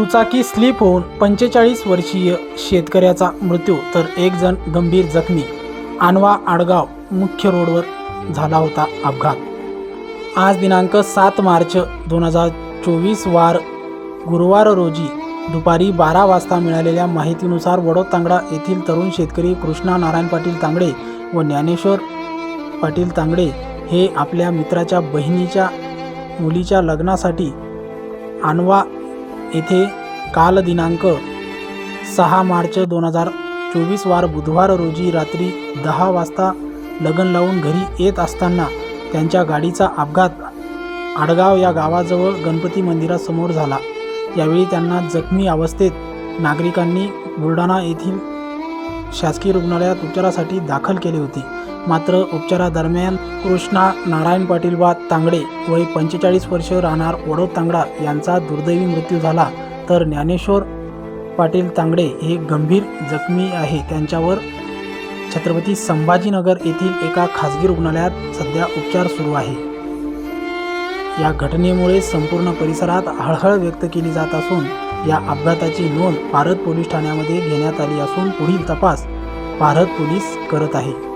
दुचाकी स्लिप होऊन पंचेचाळीस वर्षीय शेतकऱ्याचा मृत्यू तर एक जण गंभीर जखमी. आणवा आडगाव मुख्य रोडवर झाला होता अपघात. आज दिनांक सात मार्च दोन हजार चोवीस वार गुरुवार रोजी दुपारी बारा वाजता मिळालेल्या माहितीनुसार वडोदतांगडा येथील तरुण शेतकरी कृष्णा नारायण पाटील तांगडे व ज्ञानेश्वर पाटील तांगडे हे आपल्या मित्राच्या बहिणीच्या मुलीच्या लग्नासाठी आणवा येथे काल दिनांक सहा मार्च दोन हजार चोवीस वार बुधवार रोजी रात्री दहा वाजता लग्न लावून घरी येत असताना त्यांच्या गाडीचा अपघात आडगाव या गावाजवळ गणपती मंदिरासमोर झाला. यावेळी त्यांना जखमी अवस्थेत नागरिकांनी बुलढाणा येथील शासकीय रुग्णालयात उपचारासाठी दाखल केले होते. मात्र उपचारादरम्यान कृष्णा नारायण पाटील वा तांगडे वय पंचेचाळीस वर्ष राहणार वडोद तांगडा यांचा दुर्दैवी मृत्यू झाला. तर ज्ञानेश्वर पाटील तांगडे हे गंभीर जखमी आहे. त्यांच्यावर छत्रपती संभाजीनगर येथील एका खाजगी रुग्णालयात सध्या उपचार सुरू आहे. या घटनेमुळे संपूर्ण परिसरात हळहळ व्यक्त केली जात असून या अपघाताची नोंद पारद पोलीस ठाण्यामध्ये घेण्यात आली असून पुढील तपास भारत पोलीस करत आहे.